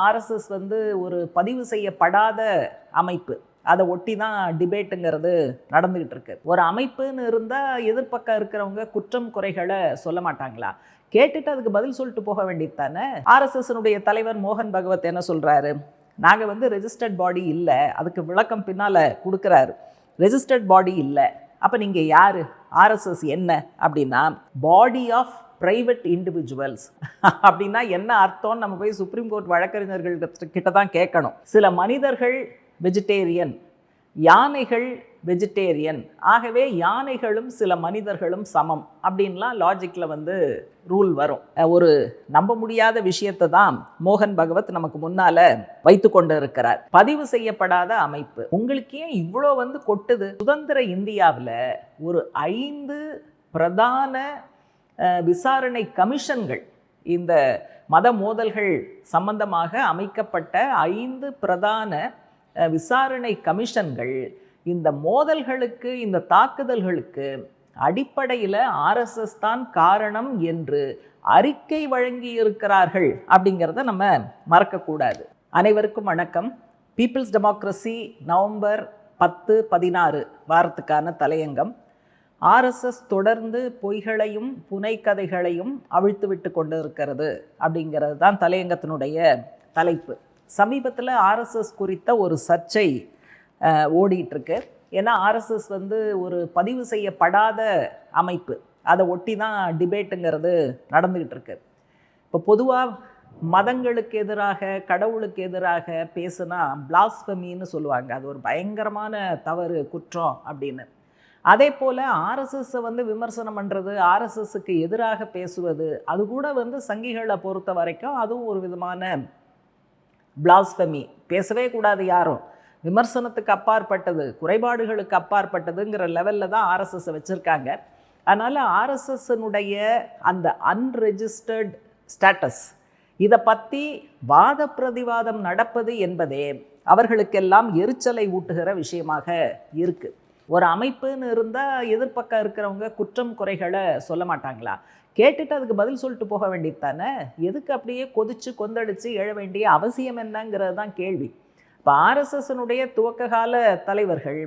RSS வந்து ஒரு பதிவு செய்யப்படாத அமைப்பு. அதை ஒட்டி தான் டிபேட்டுங்கிறது நடந்துகிட்டு இருக்கு. ஒரு அமைப்புன்னு இருந்தால் எதிர்ப்பக்கம் இருக்கிறவங்க குற்றம் குறைகளை சொல்ல மாட்டாங்களா? கேட்டுட்டு அதுக்கு பதில் சொல்லிட்டு போக வேண்டியது தானே? ஆர்எஸ்எஸ்னுடைய தலைவர் மோகன் பகவத் என்ன சொல்கிறாரு நாங்கள் வந்து ரெஜிஸ்டர்ட் பாடி இல்லை. அதுக்கு விளக்கம் பின்னால் கொடுக்குறாரு. ரெஜிஸ்டர்ட் பாடி இல்லை. அப்போ நீங்கள் யார்? ஆர்எஸ்எஸ் என்ன? அப்படின்னா பாடி ஆஃப் பிரைவேட் இண்டிவிஜுவல்ஸ் அப்படின்னா என்ன அர்த்தம்னு நம்ம போய் சுப்ரீம் கோர்ட் வழக்கறிஞர்கள் கிட்ட தான் கேட்கணும். சில மனிதர்கள் வெஜிடேரியன் யானைகள் வெஜிடேரியன் ஆகவே யானைகளும் சில மனிதர்களும் சமம் அப்படின்லாம் லாஜிக்கில் வந்து ரூல் வரும். ஒரு நம்ப முடியாத விஷயத்தை தான் மோகன் பகவத் நமக்கு முன்னால வைத்து கொண்டு இருக்கிறார் பதிவு செய்யப்படாத அமைப்பு. உங்களுக்கு ஏன் இவ்வளோ வந்து கொட்டுது? சுதந்திர இந்தியாவில் ஒரு ஐந்து பிரதான விசாரணை கமிஷன்கள் இந்த மத மோதல்கள் சம்பந்தமாக அமைக்கப்பட்ட ஐந்து பிரதான விசாரணை கமிஷன்கள் இந்த மோதல்களுக்கு இந்த தாக்குதல்களுக்கு அடிப்படையில் ஆர்எஸ்எஸ் தான் காரணம் என்று அறிக்கை வழங்கி இருக்கிறார்கள் அப்படிங்கிறத நம்ம மறக்கக்கூடாது. அனைவருக்கும் வணக்கம். பீப்புள்ஸ் டெமோக்ரஸி நவம்பர் பத்து பதினாறு வாரத்துக்கான தலையங்கம். ஆர்எஸ்எஸ் தொடர்ந்து பொய்களையும் புனைக்கதைகளையும் அவிழ்த்து விட்டு கொண்டு இருக்கிறது அப்படிங்கிறது தான் தலையங்கத்தினுடைய தலைப்பு. சமீபத்தில் ஆர்எஸ்எஸ் குறித்த ஒரு சர்ச்சை ஓடிட்டுருக்கு. ஏன்னா ஆர்எஸ்எஸ் வந்து ஒரு பதிவு செய்யப்படாத அமைப்பு. அதை ஒட்டி தான் டிபேட்டுங்கிறது நடந்துக்கிட்டு இருக்கு இப்போ பொதுவாக மதங்களுக்கு எதிராக கடவுளுக்கு எதிராக பேசுனா பிளாஸ்பமின்னு சொல்லுவாங்க. அது ஒரு பயங்கரமான தவறு குற்றம் அப்படின்னு. அதே போல் ஆர்எஸ்எஸ்ஸை வந்து விமர்சனம் பண்ணுறது ஆர்எஸ்எஸ்க்கு எதிராக பேசுவது அது கூட வந்து சங்கிகளை பொறுத்த வரைக்கும் அதுவும் ஒரு விதமான பிளாஸ்பமி பேசவே கூடாது யாரும். விமர்சனத்துக்கு அப்பாற்பட்டது குறைபாடுகளுக்கு அப்பாற்பட்டதுங்கிற லெவலில் தான் ஆர்எஸ்எஸ்ஸை வச்சுருக்காங்க. அதனால் ஆர்எஸ்எஸ்னுடைய அந்த அன்ரெஜிஸ்டர்ட் ஸ்டேட்டஸ் இதை பற்றி வாத பிரதிவாதம் நடப்பது என்பதே அவர்களுக்கெல்லாம் எரிச்சலை ஊட்டுகிற விஷயமாக இருக்குது ஒரு அமைப்புன்னு இருந்தால் எதிர்ப்பக்கம் இருக்கிறவங்க குற்றம் குறைகளை சொல்ல மாட்டாங்களா? கேட்டுட்டு அதுக்கு பதில் சொல்லிட்டு போக வேண்டியது தானே? எதுக்கு அப்படியே கொதிச்சு கொந்தடித்து எழ வேண்டிய அவசியம் என்னங்கிறது தான் கேள்வி. இப்போ ஆர்எஸ்எஸ்னுடைய துவக்க கால தலைவர்கள்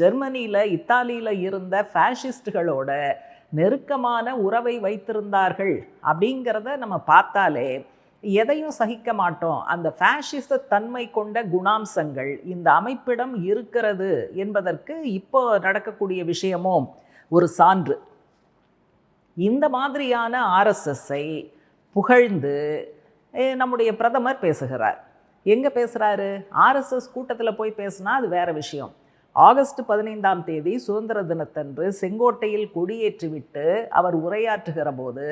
ஜெர்மனியில் இத்தாலியில் இருந்த ஃபேஷிஸ்டுகளோட நெருக்கமான உறவை வைத்திருந்தார்கள் அப்படிங்கிறத நம்ம பார்த்தாலே எதையும் சகிக்க மாட்டோம். அந்த ஃபேஷிச தன்மை கொண்ட குணாம்சங்கள் இந்த அமைப்பிடம் இருக்கிறது என்பதற்கு இப்போ நடக்கக்கூடிய விஷயமும் ஒரு சான்று. இந்த மாதிரியான ஆர்எஸ்எஸ்ஸை புகழ்ந்து நம்முடைய பிரதமர் பேசுகிறார். எங்கே பேசுகிறாரு ஆர்எஸ்எஸ் கூட்டத்தில் போய் பேசுனா அது வேற விஷயம். ஆகஸ்ட் பதினைந்தாம் தேதி சுதந்திர தினத்தன்று செங்கோட்டையில் கொடியேற்றிவிட்டு அவர் உரையாற்றுகிற போது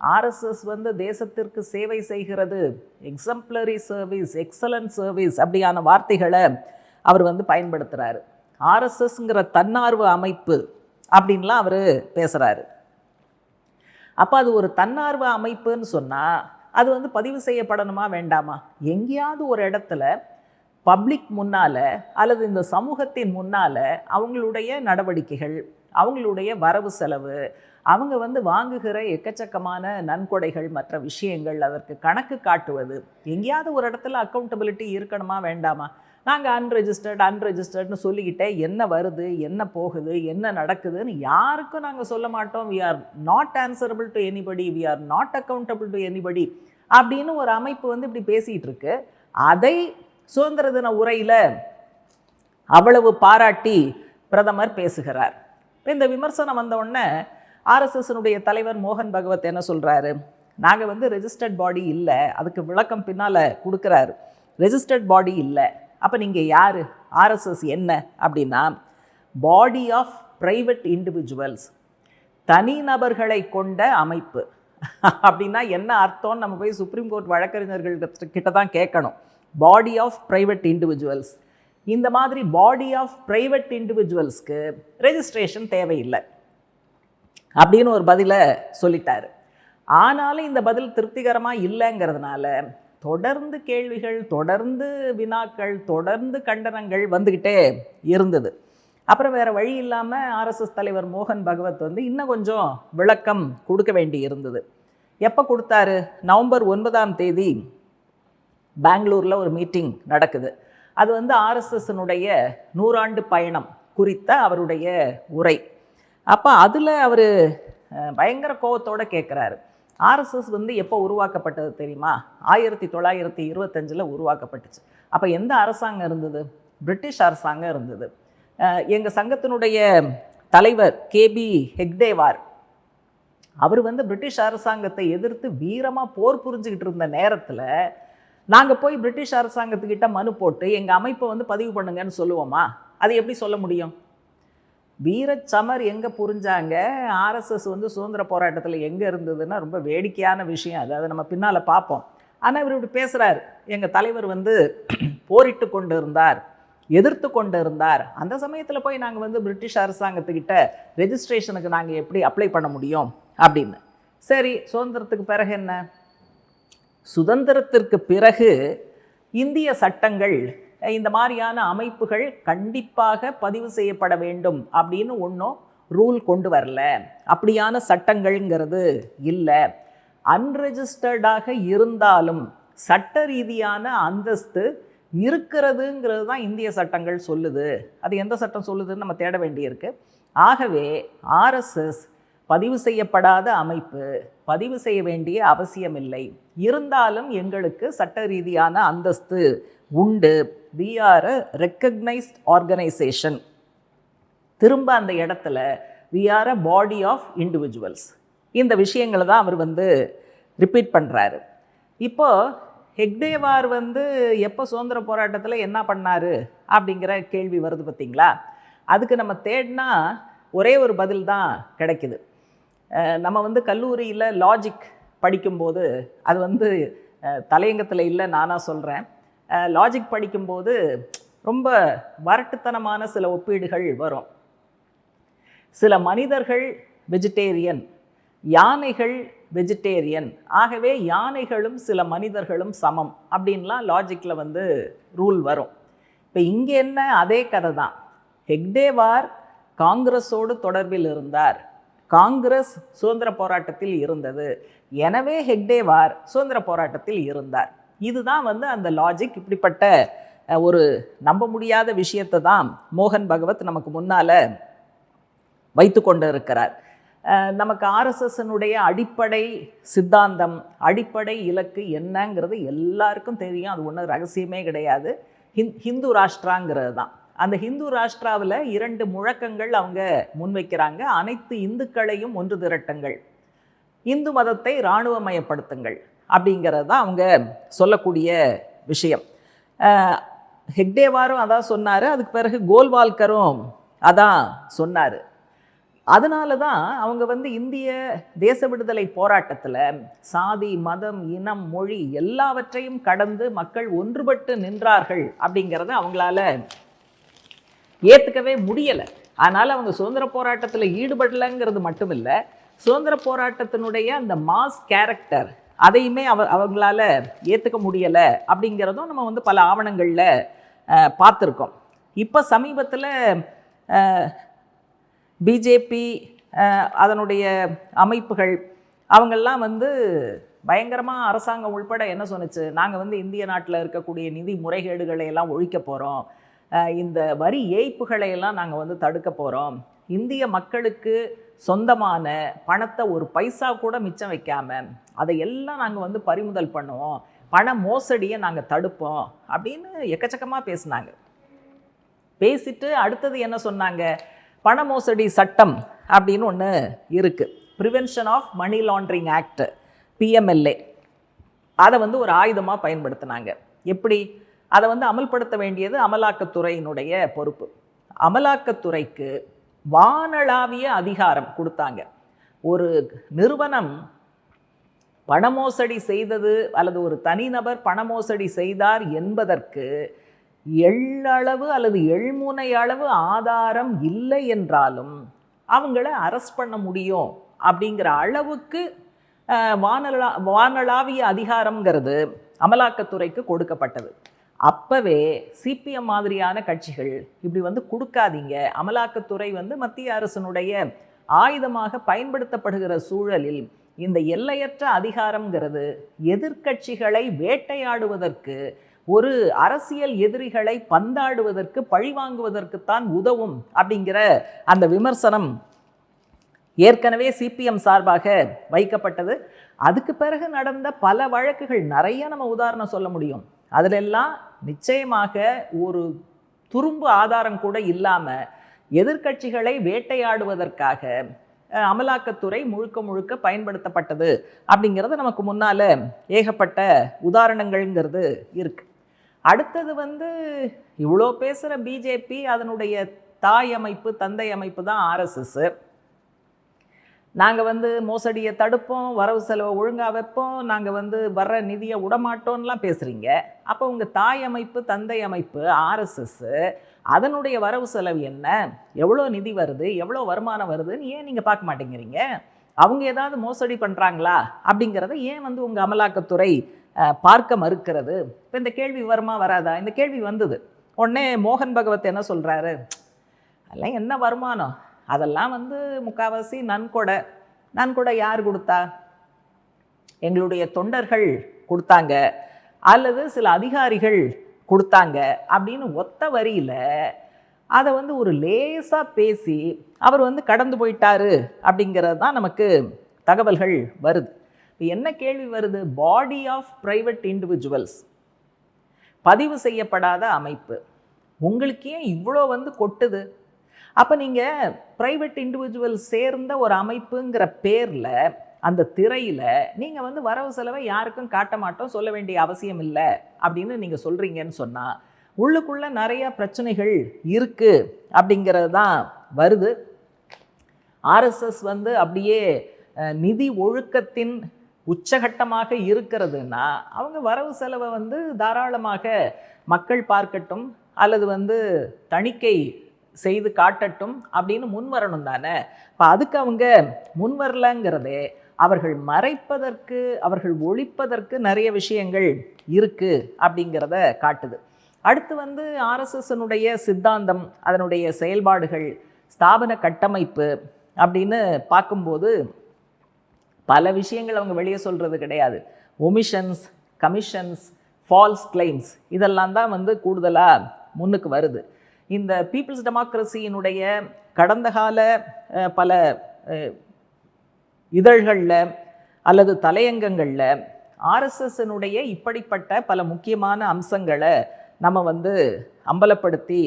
ஆர்எஸ்எஸ் வந்து தேசத்திற்கு சேவை செய்கிறது. எக்ஸம்ப்ளரி சர்வீஸ் எக்ஸலன்ட் சர்வீஸ் அப்படியான வார்த்தைகளை அவர் வந்து பயன்படுத்துகிறாரு ஆர்எஸ்எஸ்ங்கிற தன்னார்வ அமைப்பு அப்படின்லாம் அவர் பேசுகிறாரு அப்போ அது ஒரு தன்னார்வ அமைப்புன்னு சொன்னால் அது வந்து பதிவு செய்யப்படணுமா வேண்டாமா? எங்கேயாவது ஒரு இடத்துல பப்ளிக் முன்னால் அல்லது இந்த சமூகத்தின் முன்னால் அவங்களுடைய நடவடிக்கைகள் அவங்களுடைய வரவு செலவு அவங்க வந்து வாங்குகிற எக்கச்சக்கமான நன்கொடைகள் மற்ற விஷயங்கள் அதற்கு கணக்கு காட்டுவது எங்கேயாவது ஒரு இடத்துல அக்கௌண்டபிலிட்டி இருக்கணுமா வேண்டாமா? நாங்கள் அன்ரெஜிஸ்டர்ட் அன்ரெஜிஸ்டர்ட்னு சொல்லிக்கிட்டே என்ன வருது என்ன போகுது என்ன நடக்குதுன்னு யாருக்கும் நாங்கள் சொல்ல மாட்டோம். We are not answerable to anybody we are not accountable to anybody அப்படின்னு ஒரு அமைப்பு வந்து இப்படி பேசிகிட்டு இருக்கு. அதை சுதந்திர தின உரையில் அவ்வளவு பாராட்டி பிரதமர் பேசுகிறார். இப்போ இந்த விமர்சனம் வந்த உடனே ஆர்எஸ்எஸ்னுடைய தலைவர் மோகன் பகவத் என்ன சொல்கிறாரு நாங்கள் வந்து ரெஜிஸ்டர்ட் பாடி இல்லை அதுக்கு விளக்கம் பின்னால் கொடுக்குறாரு. ரெஜிஸ்டர்ட் பாடி இல்லை. அப்போ நீங்கள் யார்? ஆர்எஸ்எஸ் என்ன? அப்படின்னா பாடி ஆஃப் ப்ரைவேட் இண்டிவிஜுவல்ஸ் தனிநபர்களை கொண்ட அமைப்பு. அப்படின்னா என்ன அர்த்தம்னு நம்ம போய் சுப்ரீம் கோர்ட் வழக்கறிஞர்கள் கிட்ட தான் கேட்கணும். பாடி ஆஃப் ப்ரைவேட் இண்டிவிஜுவல்ஸ் இந்த மாதிரி பாடி ஆஃப் ப்ரைவேட் இண்டிவிஜுவல்ஸ்க்கு ரெஜிஸ்ட்ரேஷன் தேவையில்லை. அப்படின்னு ஒரு பதிலை சொல்லிட்டார். ஆனாலும் இந்த பதில் திருப்திகரமாக இல்லைங்கிறதுனால தொடர்ந்து கேள்விகள் தொடர்ந்து வினாக்கள் தொடர்ந்து கண்டனங்கள் வந்துக்கிட்டே இருந்தது. அப்புறம் வேறு வழி இல்லாமல் ஆர்எஸ்எஸ் தலைவர் மோகன் பகவத் வந்து இன்னும் கொஞ்சம் விளக்கம் கொடுக்க வேண்டி இருந்தது. எப்போ கொடுத்தாரு? நவம்பர் ஒன்பதாம் தேதி பெங்களூரில் ஒரு மீட்டிங் நடக்குது. அது வந்து ஆர்எஸ்எஸ்னுடைய நூறாண்டு பயணம் குறித்த அவருடைய உரை. அப்போ அதில் அவர் பயங்கர கோபத்தோடு கேட்குறாரு ஆர்எஸ்எஸ் வந்து எப்போ உருவாக்கப்பட்டது தெரியுமா? ஆயிரத்தி தொள்ளாயிரத்தி இருபத்தஞ்சில் உருவாக்கப்பட்டுச்சு. அப்போ எந்த அரசாங்கம் இருந்தது? பிரிட்டிஷ் அரசாங்கம் இருந்தது. எங்கள் சங்கத்தினுடைய தலைவர் கேபி ஹெக்டேவார் அவர் வந்து பிரிட்டிஷ் அரசாங்கத்தை எதிர்த்து வீரமாக போர் புரிஞ்சுக்கிட்டு இருந்த நேரத்தில் நாங்கள் போய் பிரிட்டிஷ் அரசாங்கத்துக்கிட்ட மனு போட்டு எங்கள் அமைப்பை வந்து பதிவு பண்ணுங்கன்னு சொல்லுவோமா? அது எப்படி சொல்ல முடியும்? வீரச்சமர் எங்கே புரிஞ்சாங்க? ஆர்எஸ்எஸ் வந்து சுதந்திர போராட்டத்தில் எங்கே இருந்ததுன்னா ரொம்ப வேடிக்கையான விஷயம் அது. அதை நம்ம பின்னால் பார்ப்போம். ஆனால் இவர் இப்படி பேசுகிறார் எங்கள் தலைவர் வந்து போரிட்டு கொண்டு இருந்தார் எதிர்த்து கொண்டு இருந்தார் அந்த சமயத்தில் போய் நாங்கள் வந்து பிரிட்டிஷ் அரசாங்கத்துக்கிட்ட ரெஜிஸ்ட்ரேஷனுக்கு நாங்கள் எப்படி அப்ளை பண்ண முடியும்? அப்படின்னு. சரி சுதந்திரத்துக்கு பிறகு என்ன? சுதந்திரத்திற்கு பிறகு இந்திய சட்டங்கள் இந்த மாதிரியான அமைப்புகள் கண்டிப்பாக பதிவு செய்யப்பட வேண்டும் அப்படின்னு ஒன்றும் ரூல் கொண்டு வரல. அப்படியான சட்டங்கள்ங்கிறது இல்லை. அன்ரெஜிஸ்டர்டாக இருந்தாலும் சட்ட ரீதியான அந்தஸ்து இருக்கிறதுங்கிறது தான் இந்திய சட்டங்கள் சொல்லுது. அது எந்த சட்டம் சொல்லுதுன்னு நம்ம தேட வேண்டியிருக்கு. ஆகவே ஆர்எஸ்எஸ் பதிவு செய்யப்படாத அமைப்பு பதிவு செய்ய வேண்டிய அவசியமில்லை. இருந்தாலும் எங்களுக்கு சட்ட ரீதியான அந்தஸ்து உண்டு. We are a recognised organisation திரும்ப அந்த இடத்துல we are a body of individuals இந்த விஷயங்களை தான் அவர் வந்து ரிப்பீட் பண்ணுறாரு இப்போது ஹெக்டேவார் வந்து எப்போ சுதந்திர போராட்டத்தில் என்ன பண்ணார் அப்படிங்கிற கேள்வி வருது பார்த்திங்களா? அதுக்கு நம்ம தேடினா ஒரே ஒரு பதில் தான் கிடைக்குது. நம்ம வந்து கல்லூரியில் லாஜிக் படிக்கும்போது அது வந்து தலையங்கத்தில் இல்லை நானாக சொல்கிறேன் லாஜிக் படிக்கும்போது ரொம்ப வரட்டுத்தனமான சில ஒப்பீடுகள் வரும். சில மனிதர்கள் வெஜிடேரியன் யானைகள் வெஜிடேரியன் ஆகவே யானைகளும் சில மனிதர்களும் சமம் அப்படின்லாம் லாஜிக்கில் வந்து ரூல் வரும். இப்போ இங்கே என்ன? அதே கதை தான். ஹெக்டேவார் காங்கிரஸோடு தொடர்பில் இருந்தார். காங்கிரஸ் சுதந்திர போராட்டத்தில் இருந்தது. எனவே ஹெக்டேவார் சுதந்திர போராட்டத்தில் இருந்தார். இதுதான் வந்து அந்த லாஜிக் இப்படிப்பட்ட ஒரு நம்ப முடியாத விஷயத்தை தான் மோகன் பகவத் நமக்கு முன்னால் வைத்து கொண்டு இருக்கிறார் நமக்கு ஆர்எஸ்எஸ்னுடைய அடிப்படை சித்தாந்தம் அடிப்படை இலக்கு என்னங்கிறது எல்லாருக்கும் தெரியும். அது ஒன்றும் ரகசியமே கிடையாது. ஹிந் ஹிந்து ராஷ்டிராங்கிறது தான். அந்த ஹிந்து ராஷ்டிராவில் இரண்டு முழக்கங்கள் அவங்க முன்வைக்கிறாங்க. அனைத்து இந்துக்களையும் ஒன்று திரட்டுங்கள். இந்து மதத்தை இராணுவமயப்படுத்துங்கள். அப்படிங்கிறது தான் அவங்க சொல்லக்கூடிய விஷயம். ஹெக்டேவாரும் அதான் சொன்னார். அதுக்கு பிறகு கோல்வால்கரும் அதான் சொன்னார். அதனால தான் அவங்க வந்து இந்திய தேச விடுதலை போராட்டத்தில் சாதி மதம் இனம் மொழி எல்லாவற்றையும் கடந்து மக்கள் ஒன்றுபட்டு நின்றார்கள் அப்படிங்கிறத அவங்களால ஏற்றுக்கவே முடியலை. அதனால் அவங்க சுதந்திர போராட்டத்தில் ஈடுபடலைங்கிறது மட்டும் இல்லை சுதந்திர போராட்டத்தினுடைய அந்த மாஸ் கேரக்டர் அதையுமே அவ அவங்களால ஏற்றுக்க முடியலை அப்படிங்கிறதும் நம்ம வந்து பல ஆவணங்களில் பார்த்துருக்கோம். இப்போ சமீபத்தில் பிஜேபி அதனுடைய அமைப்புகள் அவங்கெல்லாம் வந்து பயங்கரமாக அரசாங்கம் உள்பட என்ன சொன்னுச்சு? நாங்கள் வந்து இந்திய நாட்டில் இருக்கக்கூடிய நிதி முறைகேடுகளை எல்லாம் ஒழிக்க போகிறோம் இந்த வரி ஏய்ப்புகளை எல்லாம் நாங்கள் வந்து தடுக்க போகிறோம் இந்திய மக்களுக்கு சொந்தமான பணத்தை ஒரு பைசா கூட மிச்சம் வைக்காமல் அதை எல்லாம் நாங்கள் வந்து பறிமுதல் பண்ணுவோம். பண மோசடியை நாங்கள் தடுப்போம் அப்படின்னு எக்கச்சக்கமாக பேசினாங்க. பேசிட்டு அடுத்தது என்ன சொன்னாங்க? பண மோசடி சட்டம் அப்படின்னு ஒன்று இருக்குது prevention of money laundering act PMLA அதை வந்து ஒரு ஆயுதமாக பயன்படுத்தினாங்க. எப்படி? அதை வந்து அமல்படுத்த வேண்டியது அமலாக்கத்துறையினுடைய பொறுப்பு. அமலாக்கத்துறைக்கு வானளாவிய அதிகாரம் கொடுத்தாங்க. ஒரு நிறுவனம் பணமோசடி செய்தது அல்லது ஒரு தனிநபர் பணமோசடி செய்தார் என்பதற்கு எள்ளளவு அல்லது எள்முனை அளவு ஆதாரம் இல்லை என்றாலும் அவங்கள அரெஸ்ட் பண்ண முடியும் அப்படிங்கிற அளவுக்கு வானலா வானளாவிய அதிகாரங்கிறது அமலாக்கத்துறைக்கு கொடுக்கப்பட்டது. அப்போவே சிபிஎம் மாதிரியான கட்சிகள் இப்படி வந்து கொடுக்காதீங்க. அமலாக்கத்துறை வந்து மத்திய அரசனுடைய ஆயுதமாக பயன்படுத்தப்படுகிற சூழலில் இந்த எல்லையற்ற அதிகாரம்ங்கிறது எதிர்க்கட்சிகளை வேட்டையாடுவதற்கு ஒரு அரசியல் எதிரிகளை பந்தாடுவதற்கு பழிவாங்குவதற்குத்தான் உதவும் அப்படிங்கிற அந்த விமர்சனம் ஏற்கனவே சிபிஎம் சார்பாக வைக்கப்பட்டது. அதுக்கு பிறகு நடந்த பல வழக்குகள் நிறைய நம்ம உதாரணம் சொல்ல முடியும். அதிலெல்லாம் நிச்சயமாக ஒரு துரும்பு ஆதாரம் கூட இல்லாமல் எதிர்க்கட்சிகளை வேட்டையாடுவதற்காக அமலாக்கத்துறை முழுக்க முழுக்க பயன்படுத்தப்பட்டது அப்படிங்கிறது நமக்கு முன்னால் ஏகப்பட்ட உதாரணங்கள்ங்கிறது இருக்குது அடுத்தது வந்து இவ்வளோ பேசுகிற பிஜேபி அதனுடைய தாய் அமைப்பு தந்தை அமைப்பு தான் ஆர்எஸ்எஸ் நாங்கள் வந்து மோசடியை தடுப்போம் வரவு செலவை ஒழுங்காக வைப்போம் நாங்கள் வந்து வர்ற நிதியை விடமாட்டோம்லாம் பேசுகிறீங்க அப்போ உங்கள் தாய் அமைப்பு தந்தை அமைப்பு ஆர்எஸ்எஸ்ஸு அதனுடைய வரவு செலவு என்ன? எவ்வளோ நிதி வருது? எவ்வளோ வருமானம் வருதுன்னு ஏன் நீங்கள் பார்க்க மாட்டேங்கிறீங்க? அவங்க ஏதாவது மோசடி பண்ணுறாங்களா அப்படிங்கிறத ஏன் வந்து உங்கள் அமலாக்கத்துறை பார்க்க மறுக்கிறது? இப்போ இந்த கேள்வி வருமா வராதா? இந்த கேள்வி வந்தது. உடனே மோகன் பகவத் என்ன சொல்கிறாரு அதெல்லாம் என்ன வருமானம்? அதெல்லாம் வந்து முக்காவாசி நன்கொடை. நன்கொடை யார் கொடுத்தா? எங்களுடைய தொண்டர்கள் கொடுத்தாங்க. அல்லது சில அதிகாரிகள் கொடுத்தாங்க அப்படின்னு ஒத்த வரியில் அதை வந்து ஒரு லேசாக பேசி அவர் வந்து கடந்து போயிட்டாரு அப்படிங்கிறது தான் நமக்கு தகவல்கள் வருது. இப்போ என்ன கேள்வி வருது? பாடி ஆஃப் ப்ரைவேட் இண்டிவிஜுவல்ஸ் பதிவு செய்யப்படாத அமைப்பு. உங்களுக்கு ஏன் இவ்வளோ வந்து கொட்டுது? அப்போ நீங்கள் ப்ரைவேட் இண்டிவிஜுவல் சேர்ந்த ஒரு அமைப்புங்கிற பேரில் அந்த திரையில் நீங்கள் வந்து வரவு செலவை யாருக்கும் காட்ட மாட்டோம் சொல்ல வேண்டிய அவசியம் இல்லை அப்படின்னு நீங்கள் சொல்கிறீங்கன்னு சொன்னால் உள்ளுக்குள்ளே நிறைய பிரச்சனைகள் இருக்குது அப்படிங்கிறது தான் வருது. ஆர்எஸ்எஸ் வந்து அப்படியே நிதி ஒழுக்கத்தின் உச்சகட்டமாக இருக்கிறதுனா அவங்க வரவு செலவை வந்து தாராளமாக மக்கள் பார்க்கட்டும் அல்லது வந்து தணிக்கை செய்து காட்டட்டும் அப்படின்னு முன் வரணும் தானே. இப்போ அதுக்கு அவங்க முன் வரலங்கிறதே அவர்கள் மறைப்பதற்கு அவர்கள் ஒழிப்பதற்கு நிறைய விஷயங்கள் இருக்குது அப்படிங்கிறத காட்டுது. அடுத்து வந்து ஆர்எஸ்எஸ்னுடைய சித்தாந்தம் அதனுடைய செயல்பாடுகள் ஸ்தாபன கட்டமைப்பு அப்படின்னு பார்க்கும்போது பல விஷயங்கள் அவங்க வெளியே சொல்கிறது கிடையாது. ஒமிஷன்ஸ் கமிஷன்ஸ் ஃபால்ஸ் கிளைம்ஸ் இதெல்லாம் தான் வந்து கூடுதலாக முன்னுக்கு வருது. இந்த பீப்புள்ஸ் டெமோக்ரஸியினுடைய கடந்த கால பல இதழ்களில் அல்லது தலையங்கங்களில் ஆர்எஸ்எஸ்னுடைய இப்படிப்பட்ட பல முக்கியமான அம்சங்களை நம்ம வந்து அம்பலப்படுத்தி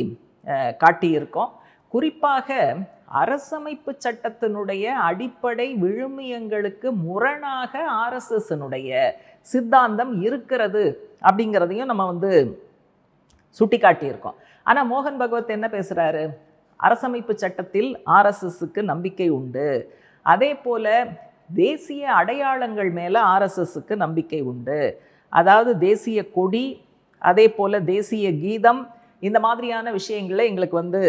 காட்டியிருக்கோம். குறிப்பாக அரசமைப்பு சட்டத்தினுடைய அடிப்படை விழுமியங்களுக்கு முரணாக ஆர்எஸ்எஸ்னுடைய சித்தாந்தம் இருக்கிறது அப்படிங்கிறதையும் நம்ம வந்து சுட்டிக்காட்டியிருக்கோம். ஆனால் மோகன் பகவத் என்ன பேசுகிறாரு அரசமைப்பு சட்டத்தில் ஆர்எஸ்எஸ்க்கு நம்பிக்கை உண்டு. அதே போல் தேசிய அடையாளங்கள் மேலே ஆர்எஸ்எஸ்க்கு நம்பிக்கை உண்டு. அதாவது தேசிய கொடி அதே போல் தேசிய கீதம் இந்த மாதிரியான விஷயங்களில் எங்களுக்கு வந்து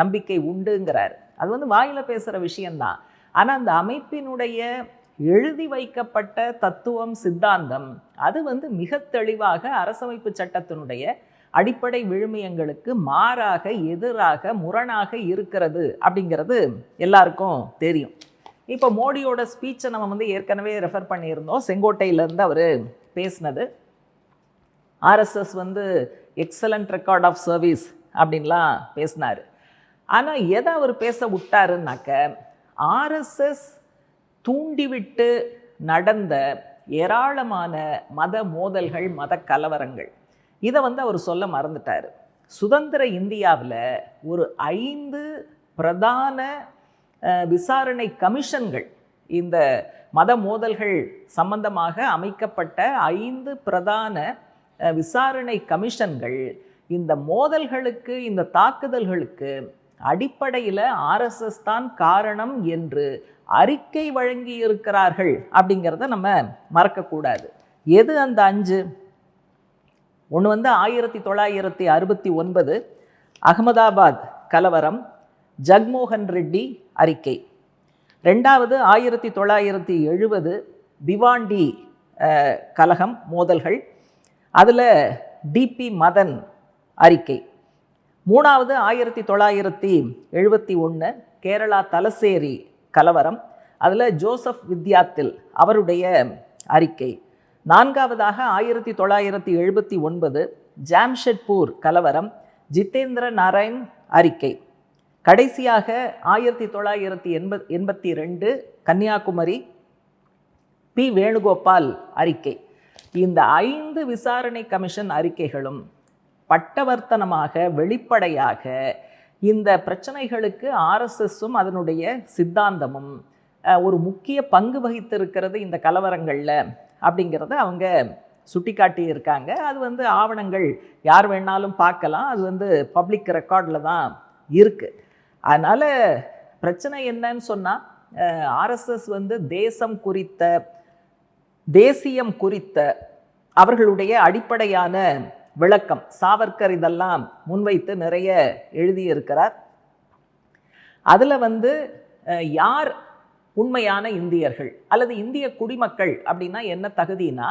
நம்பிக்கை உண்டுங்கிறார். அது வந்து வாயில் பேசுகிற விஷயந்தான் ஆனால் அந்த அமைப்பினுடைய எழுதி வைக்கப்பட்ட தத்துவம் சித்தாந்தம் அது வந்து மிக தெளிவாக அரசமைப்பு சட்டத்தினுடைய அடிப்படை விழுமியங்களுக்கு மாறாக எதிராக முரணாக இருக்கிறது அப்படிங்கிறது எல்லாருக்கும் தெரியும். இப்போ மோடியோட ஸ்பீச்சை நம்ம வந்து ஏற்கனவே ரெஃபர் பண்ணியிருந்தோம். செங்கோட்டையிலேருந்து அவர் பேசினது. ஆர்எஸ்எஸ் வந்து எக்ஸலண்ட் ரெக்கார்ட் ஆஃப் சர்வீஸ் அப்படின்லாம் பேசினார். ஆனால் எதை அவர் பேச விட்டாருன்னாக்க ஆர்எஸ்எஸ் தூண்டிவிட்டு நடந்த ஏராளமான மத மோதல்கள் மத கலவரங்கள். இதை வந்து அவர் சொல்ல மறந்துட்டார். சுதந்திர இந்தியாவில் ஒரு ஐந்து பிரதான விசாரணை கமிஷன்கள் இந்த மத மோதல்கள் சம்பந்தமாக அமைக்கப்பட்ட ஐந்து பிரதான விசாரணை கமிஷன்கள் இந்த மோதல்களுக்கு இந்த தாக்குதல்களுக்கு அடிப்படையில் ஆர்எஸ்எஸ் தான் காரணம் என்று அறிக்கை வழங்கி இருக்கிறார்கள் அப்படிங்கிறத நம்ம மறக்கக்கூடாது. எது அந்த அஞ்சு? ஒன்று வந்து ஆயிரத்தி தொள்ளாயிரத்தி அறுபத்தி ஒன்பது அகமதாபாத் கலவரம் ஜக்மோகன் ரெட்டி அறிக்கை. ரெண்டாவது ஆயிரத்தி தொள்ளாயிரத்தி எழுபது பிவாண்டி கலகம் மோதல்கள். அதில் டிபி மதன் அறிக்கை. மூணாவது ஆயிரத்தி தொள்ளாயிரத்தி எழுபத்தி ஒன்று கேரளா தலசேரி கலவரம். அதில் ஜோசப் வித்யாத்தில் அவருடைய அறிக்கை. நான்காவதாக ஆயிரத்தி தொள்ளாயிரத்தி எழுபத்தி ஒன்பது ஜாம்ஷெட்பூர் கலவரம். ஜிதேந்திர நாராயண் அறிக்கை. கடைசியாக ஆயிரத்தி தொள்ளாயிரத்தி எண்பத் எண்பத்தி ரெண்டு கன்னியாகுமரி பி. வேணுகோபால் அறிக்கை. இந்த ஐந்து விசாரணை கமிஷன் அறிக்கைகளும் பட்டவர்த்தனமாக வெளிப்படையாக இந்த பிரச்சனைகளுக்கு ஆர்எஸ்எஸும் அதனுடைய சித்தாந்தமும் ஒரு முக்கிய பங்கு வகித்திருக்கிறது இந்த கலவரங்களில் அப்படிங்கிறத அவங்க சுட்டிக்காட்டி இருக்காங்க அது வந்து ஆவணங்கள் யார் வேணாலும் பார்க்கலாம். அது வந்து பப்ளிக் ரெக்கார்டில் தான் இருக்குது அதனால் பிரச்சனை என்னன்னு சொன்னால் ஆர்எஸ்எஸ் வந்து தேசம் குறித்த தேசியம் குறித்த அவர்களுடைய அடிப்படையான விளக்கம் சாவர்கர் இதெல்லாம் முன்வைத்து நிறைய எழுதியிருக்கிறார். அதில் வந்து யார் உண்மையான இந்தியர்கள் அல்லது இந்திய குடிமக்கள் அப்படின்னா என்ன தகுதினா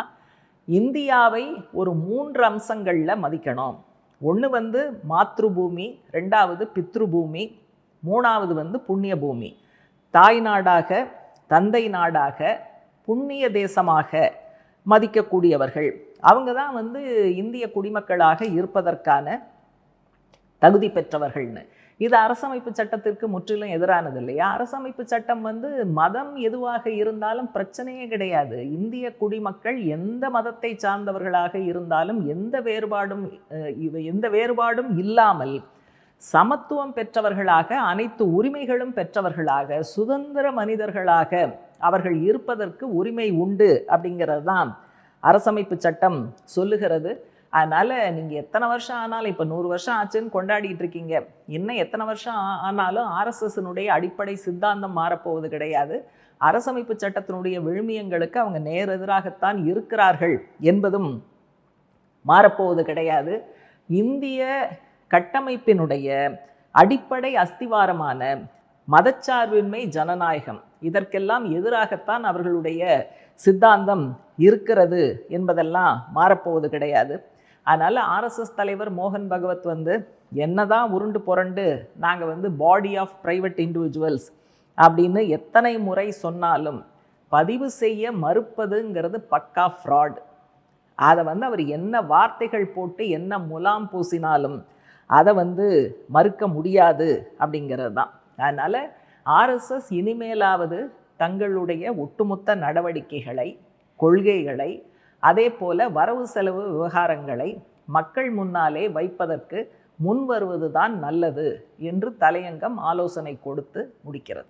இந்தியாவை ஒரு மூன்று அம்சங்களில் மதிக்கணும். ஒன்று வந்து மாத்ருபூமி ரெண்டாவது பித்ருபூமி மூணாவது வந்து புண்ணிய பூமி. தாய் நாடாக தந்தை நாடாக புண்ணிய தேசமாக மதிக்கக்கூடியவர்கள். அவங்க தான் வந்து இந்திய குடிமக்களாக இருப்பதற்கான தகுதி பெற்றவர்கள்னு. இது அரசமைப்பு சட்டத்திற்கு முற்றிலும் எதிரானது இல்லையா? அரசமைப்பு சட்டம் வந்து மதம் எதுவாக இருந்தாலும் பிரச்சனையே கிடையாது. இந்திய குடிமக்கள் எந்த மதத்தை சார்ந்தவர்களாக இருந்தாலும் எந்த வேறுபாடும் எந்த வேறுபாடும் இல்லாமல் சமத்துவம் பெற்றவர்களாக அனைத்து உரிமைகளும் பெற்றவர்களாக சுதந்திர மனிதர்களாக அவர்கள் இருப்பதற்கு உரிமை உண்டு அப்படிங்கிறது தான் அரசமைப்பு சட்டம் சொல்லுகிறது. அதனால் நீங்கள் எத்தனை வருஷம் ஆனாலும் இப்போ நூறு வருஷம் ஆச்சுன்னு கொண்டாடிட்டு இருக்கீங்க. இன்னும் எத்தனை வருஷம் ஆ- ஆனாலும் ஆர்எஸ்எஸ்னுடைய அடிப்படை சித்தாந்தம் மாறப்போவது கிடையாது. அரசமைப்பு சட்டத்தினுடைய விழுமியங்களுக்கு அவங்க நேரெதிராகத்தான் இருக்கிறார்கள் என்பதும் மாறப்போவது கிடையாது. இந்திய கட்டமைப்பினுடைய அடிப்படை அஸ்திவாரமான மதச்சார்பின்மை ஜனநாயகம். இதற்கெல்லாம் எதிராகத்தான் அவர்களுடைய சித்தாந்தம் இருக்கிறது என்பதெல்லாம் மாறப்போவது கிடையாது. அதனால் ஆர்எஸ்எஸ் தலைவர் மோகன் பகவத் வந்து என்னதான் உருண்டு புரண்டு நாங்கள் வந்து பாடி ஆஃப் ப்ரைவேட் இண்டிவிஜுவல்ஸ் அப்படின்னு எத்தனை முறை சொன்னாலும் பதிவு செய்ய மறுப்பதுங்கிறது பக்கா ஃப்ராட் அதை வந்து அவர் என்ன வார்த்தைகள் போட்டு என்ன முலாம் பூசினாலும் அதை வந்து மறுக்க முடியாது அப்படிங்கிறது தான். அதனால் ஆர்எஸ்எஸ் இனிமேலாவது தங்களுடைய ஒட்டுமொத்த நடவடிக்கைகளை கொள்கைகளை அதே போல் வரவு செலவு விவகாரங்களை மக்கள் முன்னாலே வைப்பதற்கு முன் வருவதுதான் நல்லது என்று தலையங்கம் ஆலோசனை கொடுத்து முடிக்கிறது.